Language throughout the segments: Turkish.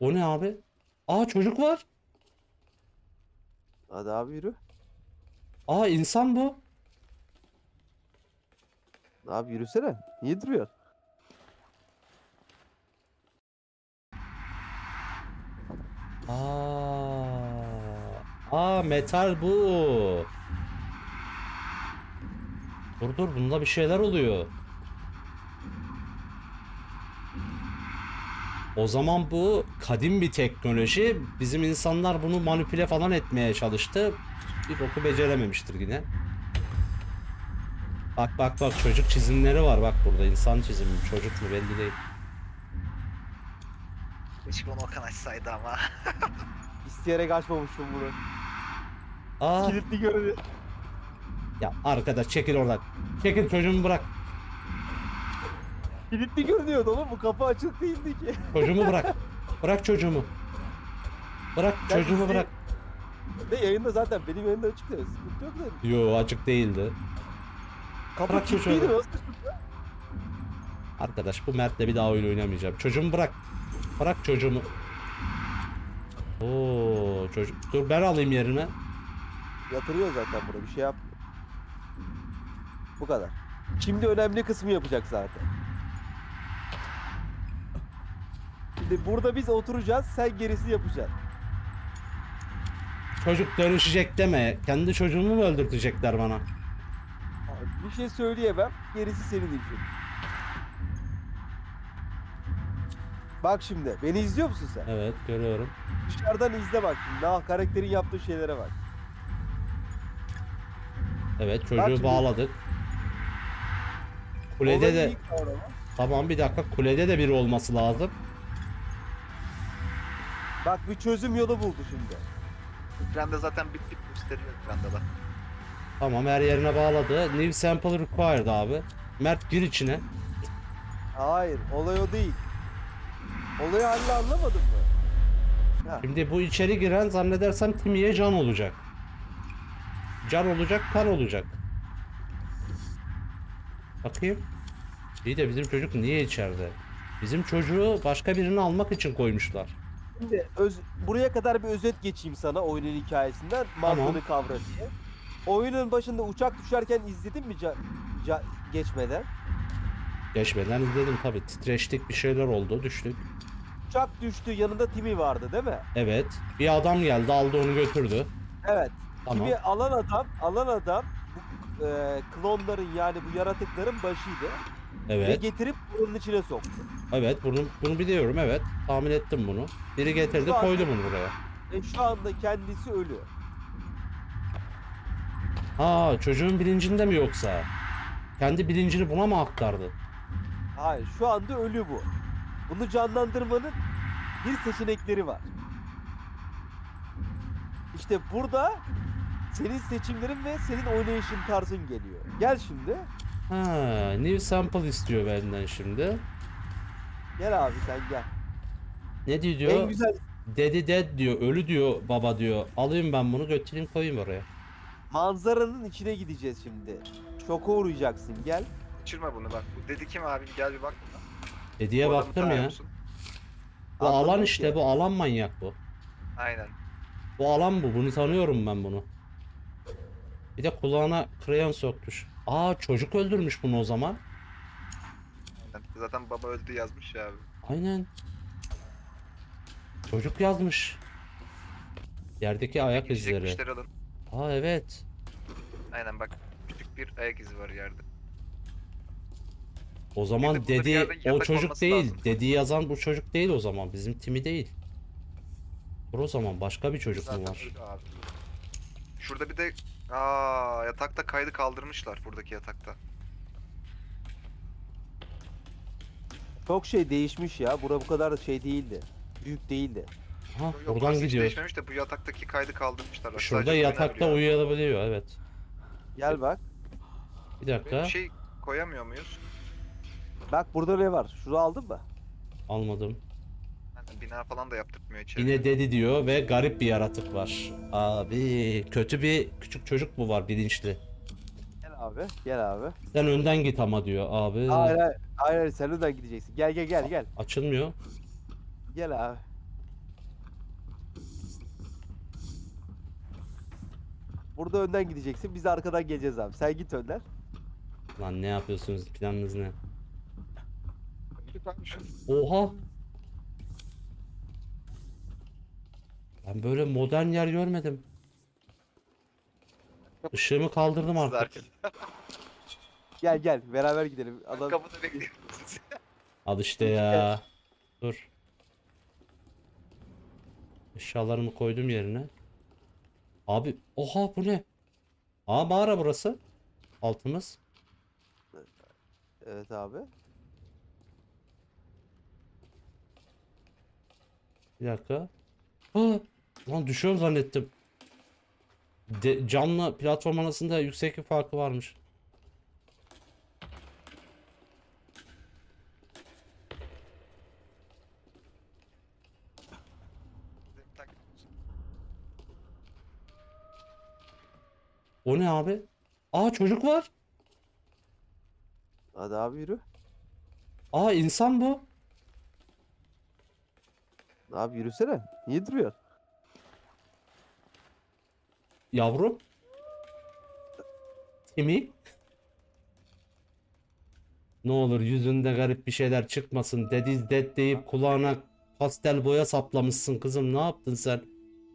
O ne abi? Aa çocuk var. Hadi abi yürü. Aa insan bu. Abi yürüsene. Niye duruyor? Aa. Aa metal bu. Dur dur bunda bir şeyler oluyor. O zaman bu kadim bir teknoloji. Bizim insanlar bunu manipüle falan etmeye çalıştı. Bir boku becerememiştir yine. Bak bak bak çocuk çizimleri var bak burada insan çizimi çocuk mu belli değil. Keşke onu Okan açsaydı ama. İsteyerek açmamıştım bunu. Aa Kilitli görünüyor. ya arkadaş çekil oradan. Çekil çocuğumu bırak. Kilitli görünüyordu oğlum. Bu kapı açık değildi ki. Çocuğumu bırak. Bırak çocuğumu. Bırak Ben çocuğumu izleyeyim. bırak. Ve yayında zaten benim yayında açık ya. Sıkıntı yok da. Yo açık değildi. Kapı Bırak çocuğu. kilitliydi. Nasıl? Arkadaş bu Mert'le bir daha oyun oynamayacağım. Çocuğumu bırak. Bırak çocuğumu. Oo çocuk. Dur ben alayım yerine. Yatırıyor zaten burada. Bir şey yapmıyor. Bu kadar. Şimdi önemli kısmı yapacak zaten. Şimdi burada biz oturacağız. Sen gerisini yapacaksın. Çocuk dönüşecek deme. Kendi çocuğumu mu öldürtecekler bana? Bir şey söyleyemem. Gerisi senin için. Bak şimdi. Beni izliyor musun sen? Evet görüyorum. Dışarıdan izle bak şimdi. Daha karakterin yaptığı şeylere bak. Evet Bak çocuğu şimdi. bağladık. Kulede de tamam bir dakika kulede de biri olması lazım. Bak bir çözüm yolu buldu şimdi. Ekranda zaten bit bit gösteriyor ekranda da. Tamam her yerine bağladı. New sample required abi. Mert gir içine. Hayır. Olay o değil. Olayı hala anlamadın mı? Ha, Şimdi bu içeri giren zannedersem Timmy'ye can olacak. Can olacak, kan olacak. Bakayım. İyi de bizim çocuk niye içeride? Bizim çocuğu başka birini almak için koymuşlar. Şimdi öz, buraya kadar bir özet geçeyim sana oyunun hikayesinden. Tamam. Mantığını kavra diye. Oyunun başında uçak düşerken izledin mi ca- ca- geçmeden? Geçmeden izledim tabi. Titreştik bir şeyler oldu, düştük. Uçak düştü yanında Timmy vardı değil mi? Evet. Bir adam geldi, aldı onu götürdü. Evet. Tamam. Timmy alan adam, alan adam bu e, klonların yani bu yaratıkların başıydı. Ve Evet. getirip bunun içine soktu. Evet, bunu bunu biliyorum. Evet. Tahmin ettim bunu. Biri getirdi, Şu an- koydu bunu buraya. Ve şu anda kendisi ölü. Ha, çocuğun bilincinde mi yoksa? Kendi bilincini buna mı aktardı? Hayır şu anda ölü bu. Bunu canlandırmanın bir seçenekleri var. İşte burada senin seçimlerin ve senin oynayışın tarzın geliyor. Gel şimdi. Ha, new sample istiyor benden şimdi. Gel abi sen gel. Ne diyor En güzel Dedi dead diyor, ölü diyor baba diyor. Alayım ben bunu götüreyim koyayım oraya. manzaranın içine gideceğiz şimdi. Şoka uğrayacaksın gel. Kaçırma bunu bak. Bu dedi kim abi gel bir bak. Dediye Bu adamı baktım tanıyor ya. musun? Bu alan Anladım işte ki. bu alan manyak bu. Aynen. Bu alan bu. Bunu tanıyorum ben bunu. Bir de kulağına kreyon sokmuş. Aa çocuk öldürmüş bunu o zaman. Zaten baba öldü yazmış ya abi. Aynen. Çocuk yazmış. Yerdeki ayak izleri. müşteri alın. Aa evet. Aynen bak. Küçük bir ayak izi var yerde. O Bir zaman de bir dedi o yatak çocuk olması değil. lazım. Dediği yazan bu çocuk değil o zaman. Bizim Timi değil. Dur o zaman başka bir çocuk mu Zaten var? öldü abi. Şurada bir de Aa yatakta kaydı kaldırmışlar buradaki yatakta. Çok şey değişmiş ya. Bura bu kadar da şey değildi. Büyük değildi. Ha Yok, buradan hiç gidiyor. değişmemiş de bu yataktaki kaydı kaldırmışlar. Şurada sadece yatakta uyuyabiliyor evet. Gel bak. Bir dakika. Bir şey koyamıyor muyuz? Bak burada ne var? Şunu aldın mı? Almadım. Yani bina falan da yaptırtmıyor içeri. Yine dedi diyor ve garip bir yaratık var. Abi kötü bir küçük çocuk bu var bilinçli abi. Gel abi. Sen önden git ama diyor abi. Hayır hayır. Hayır sen önden gideceksin. Gel gel gel gel. Açılmıyor. Gel abi. Burada önden gideceksin. Biz de arkadan geleceğiz abi. Sen git önden. Lan ne yapıyorsunuz? Planınız ne? Oha. Ben böyle modern yer görmedim. Işığımı kaldırdım artık. Gel gel beraber gidelim. Adam kapıda bekliyorum sizi. Al işte ya. Dur. Eşyalarımı koydum yerine. Abi oha bu ne? Aa mağara burası. Altımız. Evet abi. Bir dakika. Aa, lan düşüyorum zannettim. De, camla platform arasında yükseklik farkı varmış. O ne abi? Aa çocuk var. Hadi abi yürü. Aa insan bu. Abi yürüsene. Niye duruyor? Yavrum. Kimi? Ne olur yüzünde garip bir şeyler çıkmasın. Dediz dead deyip kulağına pastel boya saplamışsın kızım. Ne yaptın sen?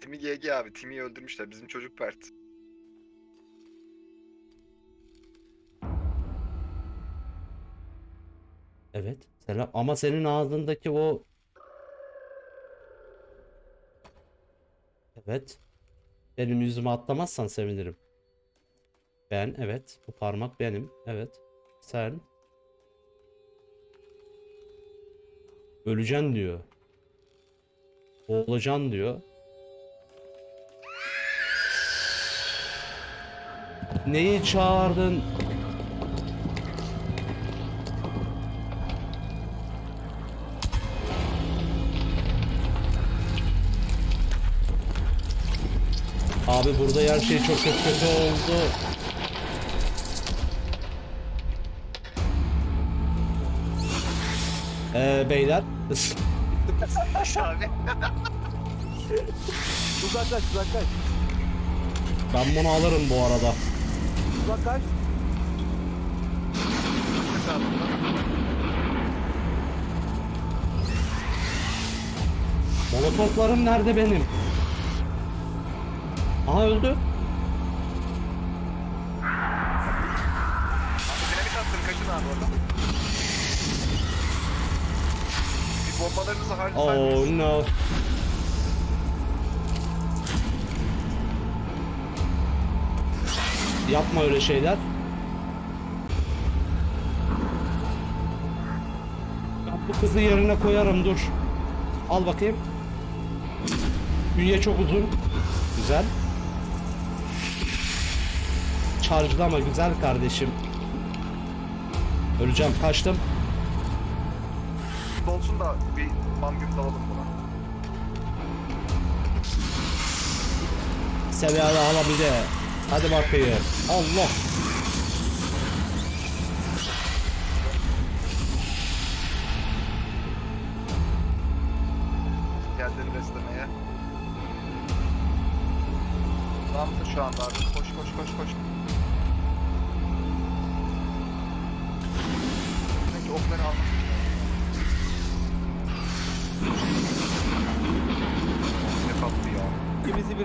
Timi GG abi. Timi'yi öldürmüşler. Bizim çocuk pert. Evet. Selam. Ama senin ağzındaki o... Evet. Benim yüzüme atlamazsan sevinirim. Ben, evet. Bu parmak benim. Evet. Sen. Öleceksin diyor. Boğulacaksın diyor. Neyi çağırdın? Abi burada her şey çok çok kötü oldu. Ee, beyler. abi. Uzaklaş uzaklaş. ben bunu alırım bu arada. Uzaklaş. Molotoflarım nerede benim? Aha öldü. Abi dinamit attın kaçın abi oradan. Bir bombalarınızı. Oh no. Yapma öyle şeyler. Bu kızı yerine koyarım dur. Al bakayım. Bünye çok uzun. Güzel. Charge'lama güzel kardeşim. Öleceğim kaçtım. Dolsun da bir bamgüm dalalım buna. Seviyeli de. Hadi bakayım. Allah. Geldin beslemeye. Tamamsın şu anda abi. Koş koş koş koş.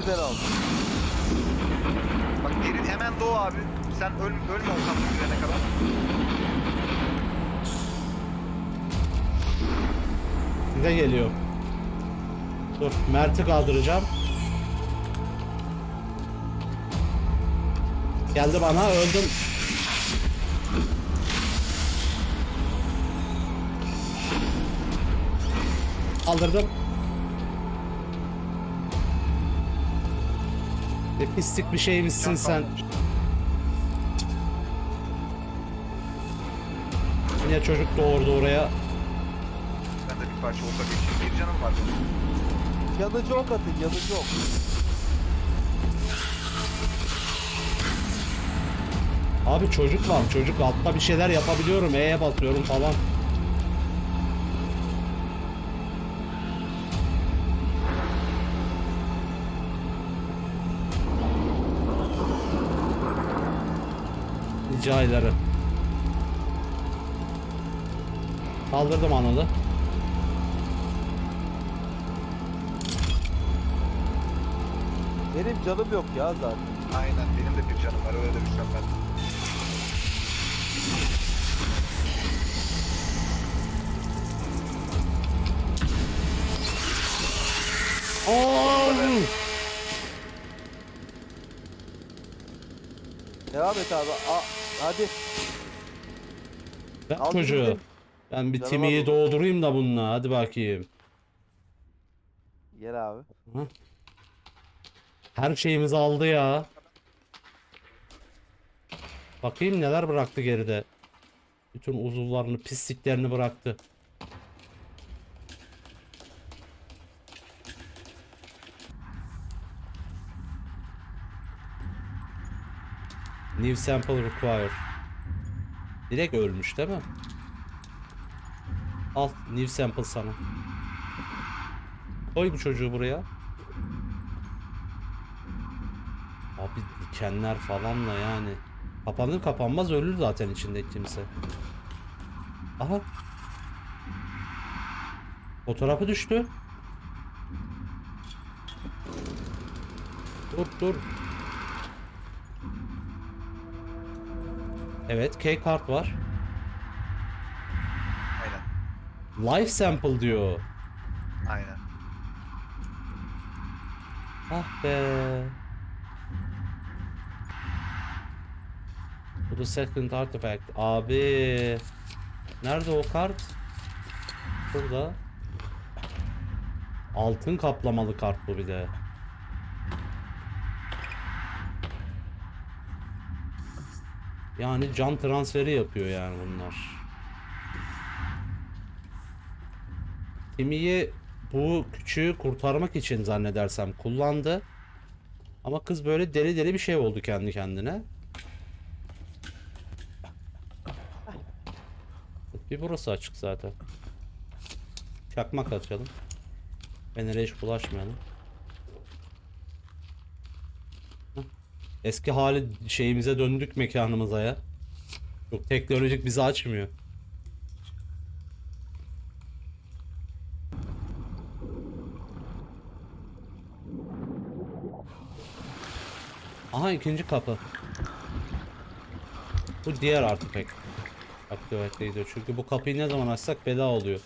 İkimizi birden al. Bak yerin hemen doğu abi. Sen öl, ölme o kapı girene kadar. Size geliyor. Dur Mert'i kaldıracağım. Geldi bana öldüm. Kaldırdım. Ne pislik bir şeymişsin sen. Yine çocuk doğurdu oraya. Ben de bir parça oka geçeyim. Bir canım var. Yanıcı ok atın yanıcı ok. Abi çocuk var çocuk altta bir şeyler yapabiliyorum E'ye basıyorum falan. Nice ayları. Kaldırdım Anıl'ı. Benim canım yok ya zaten. Aynen benim de bir canım var öyle demişsem ben. Aa! Devam et abi. Aa, hadi. Ben çocuğu. Ben bir Canım Timmy'yi aldım. doğdurayım da bununla. Hadi bakayım. Gel abi. Her şeyimizi aldı ya. Bakayım neler bıraktı geride. Bütün uzuvlarını, pisliklerini bıraktı. New sample required. Direkt ölmüş değil mi? Al new sample sana. Koy bu çocuğu buraya. Abi dikenler falanla yani. Kapanır kapanmaz ölür zaten içinde kimse. Aha. Fotoğrafı düştü. Dur dur. Evet K kart var. Aynen. Life sample diyor. Aynen. Ah be. Bu da second artifact. Abi. Nerede o kart? Burada. Altın kaplamalı kart bu bir de. Yani can transferi yapıyor yani bunlar. Kimiyi bu küçüğü kurtarmak için zannedersem kullandı. Ama kız böyle deli deli bir şey oldu kendi kendine. Bir burası açık zaten. Çakmak açalım. Fener'e hiç bulaşmayalım. Eski hali şeyimize döndük mekanımıza ya. Çok teknolojik bizi açmıyor. Aha ikinci kapı. Bu diğer artifact. Aktivite gidiyor. Çünkü bu kapıyı ne zaman açsak bela oluyor.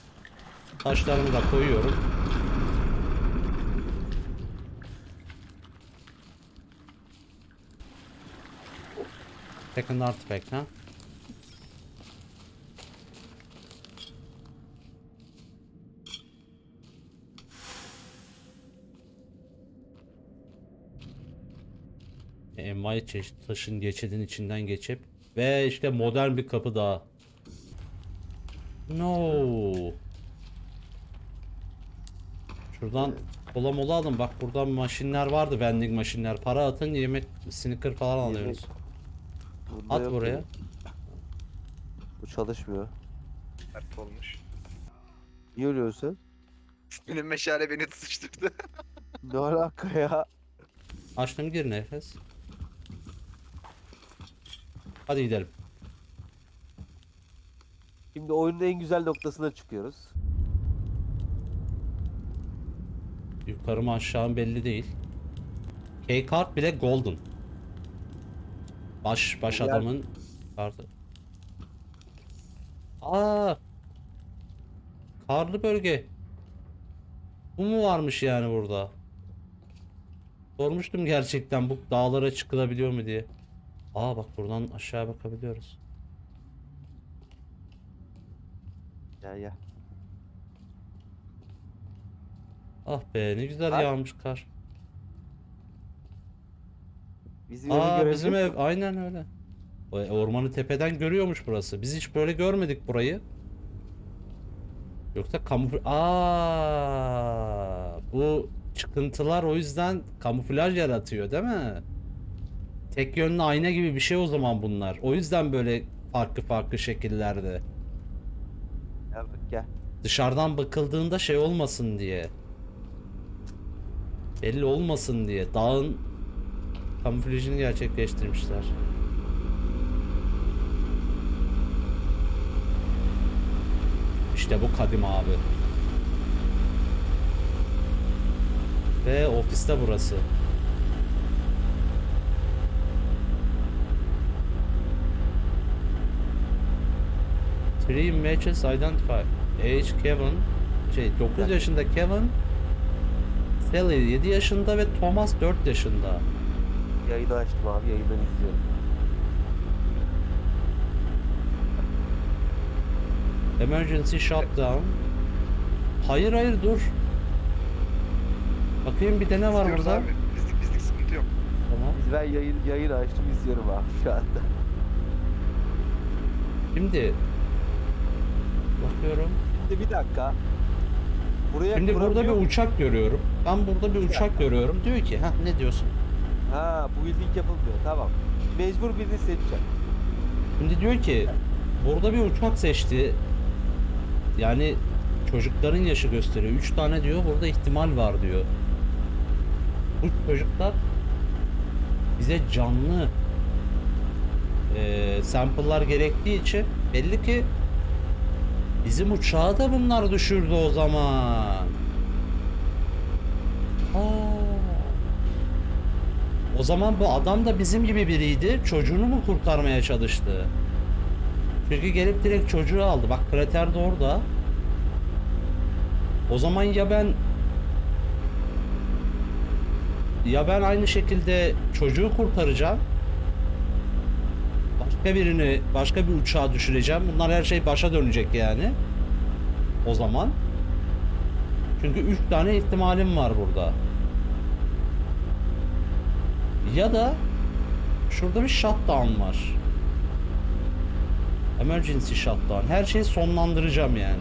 Taşlarımı da koyuyorum. Second artifact ha. envai çeşit taşın geçidin içinden geçip ve işte modern bir kapı daha. No. Şuradan kola mola alın. Bak buradan maşinler vardı. Vending maşinler. Para atın yemek sneaker falan alıyoruz. Bunda At yok buraya. ya. Bu çalışmıyor. Sert olmuş. Niye ölüyorsun? Benim meşale beni tutuşturdu. Ne alaka ya? Açtım gir nefes. Hadi gidelim. Şimdi oyunun en güzel noktasına çıkıyoruz. Yukarı mı aşağı mı belli değil. K-Card bile golden. Baş baş adamın kartı. Aa! Karlı bölge. Bu mu varmış yani burada? Sormuştum gerçekten bu dağlara çıkılabiliyor mu diye. Aa bak buradan aşağı bakabiliyoruz. Gel gel. Ah be ne güzel Ay. yağmış kar. Bizim evi Aa görebilir bizim ev misin? aynen öyle. O- Ormanı tepeden görüyormuş burası. Biz hiç böyle görmedik burayı. Yoksa kamufl... Aa, bu çıkıntılar o yüzden kamuflaj yaratıyor değil mi? Tek yönlü ayna gibi bir şey o zaman bunlar. O yüzden böyle farklı farklı şekillerde. Gel bak gel. Dışarıdan bakıldığında şey olmasın diye. Belli olmasın diye. Dağın kamuflajını gerçekleştirmişler. İşte bu kadim abi. Ve ofiste burası. Three matches identify. Age Kevin şey 9 yaşında Kevin Sally 7 yaşında ve Thomas 4 yaşında. Yayını açtım abi yayından izliyorum. Emergency shutdown. Hayır hayır dur. Bakayım bir de ne var İzliyoruz burada? Abi. Bizlik bizlik sıkıntı yok. Tamam. Biz ben yayın, yayın açtım izliyorum abi şu anda. Şimdi bakıyorum. Şimdi bir dakika. Buraya Şimdi burada bir uçak görüyorum. Ben burada bir uçak görüyorum. Diyor ki, ha ne diyorsun? Ha bu building yapılmıyor tamam. Mecbur birini seçeceğim. Şimdi diyor ki burada bir uçak seçti. Yani çocukların yaşı gösteriyor. 3 tane diyor burada ihtimal var diyor. Bu çocuklar bize canlı eee sample'lar gerektiği için belli ki bizim uçağı da bunlar düşürdü o zaman. Aa. O zaman bu adam da bizim gibi biriydi. Çocuğunu mu kurtarmaya çalıştı? Çünkü gelip direkt çocuğu aldı. Bak krater de orada. O zaman ya ben ya ben aynı şekilde çocuğu kurtaracağım. Başka birini, başka bir uçağa düşüreceğim. Bunlar her şey başa dönecek yani. O zaman. Çünkü 3 tane ihtimalim var burada. Ya da şurada bir shutdown var. Emergency shutdown. Her şeyi sonlandıracağım yani.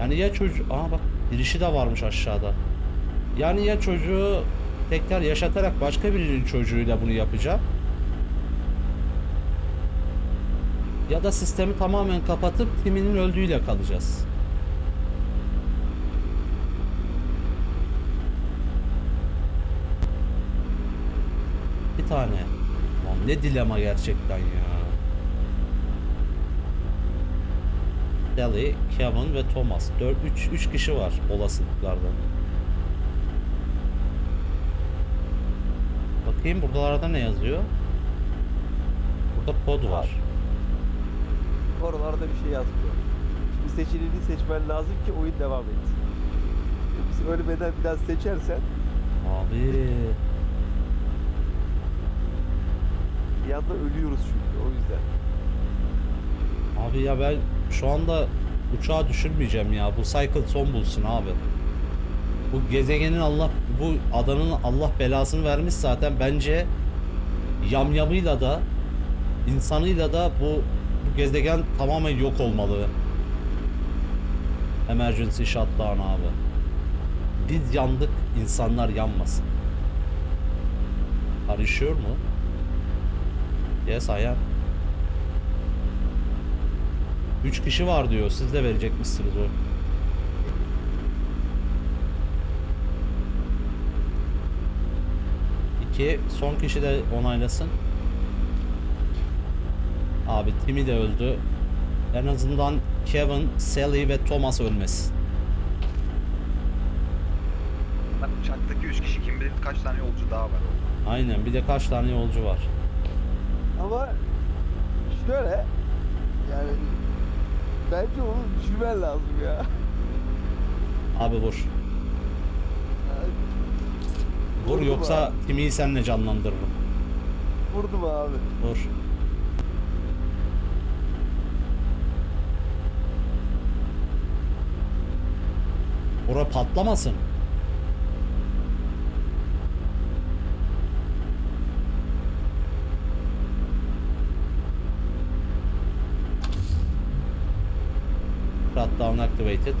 Yani ya çocuğu... Aa bak girişi de varmış aşağıda. Yani ya çocuğu tekrar yaşatarak başka birinin çocuğuyla bunu yapacağım. Ya da sistemi tamamen kapatıp Timmy'nin öldüğüyle kalacağız. Tane. Lan ne dilema gerçekten ya. Sally, Kevin ve Thomas. 4 3 3 kişi var olasılıklardan. Bakayım buralarda ne yazıyor? Burada kod var. Oralarda bir şey yazmıyor. Şimdi seçileni seçmen lazım ki oyun devam etsin. Biz ölmeden bir daha seçersen Abi. Anda ölüyoruz çünkü o yüzden. Abi ya ben şu anda uçağı düşürmeyeceğim ya. Bu cycle son bulsun abi. Bu gezegenin Allah bu adanın Allah belasını vermiş zaten bence yamyamıyla da insanıyla da bu, bu gezegen tamamen yok olmalı. Emergency shutdown abi. Biz yandık, insanlar yanmasın. Sure mu? Yes, I am. 3 kişi var diyor. Siz de verecek misiniz o? İki. Son kişi de onaylasın. Abi Timmy de öldü. En azından Kevin, Sally ve Thomas ölmesin. Bak uçaktaki 3 kişi kim bilir kaç tane yolcu daha var. Aynen. Bir de kaç tane yolcu var? Ama şöyle yani bence onu düşürmen lazım ya. Abi vur. Vur Vurdum yoksa abi. Timmy'yi senle canlandırırım. Vurdum abi. Vur. Bura patlamasın. Shutdown activated.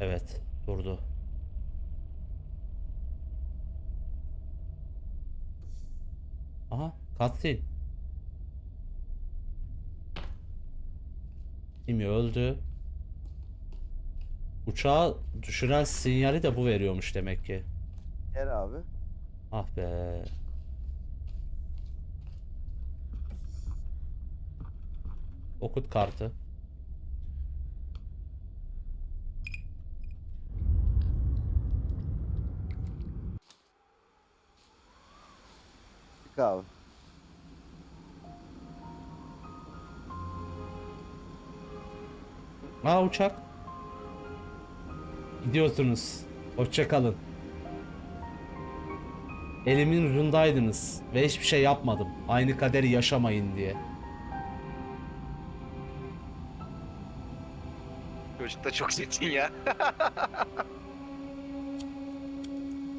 Evet, durdu. Aha, cutscene. Timmy öldü. Uçağı düşüren sinyali de bu veriyormuş demek ki. Gel abi. Ah be. Okut kartı. Abi. Aa uçak. Gidiyorsunuz. Hoşça kalın. Elimin ucundaydınız ve hiçbir şey yapmadım. Aynı kaderi yaşamayın diye. Çocuk da çok zekin ya.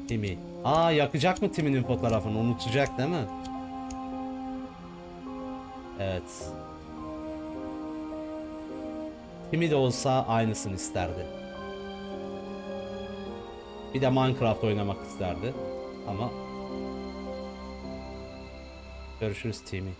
Timi. Aa yakacak mı Timi'nin fotoğrafını? Unutacak değil mi? Evet. Timi de olsa aynısını isterdi. Bir de Minecraft oynamak isterdi. Ama Görüşürüz Timi.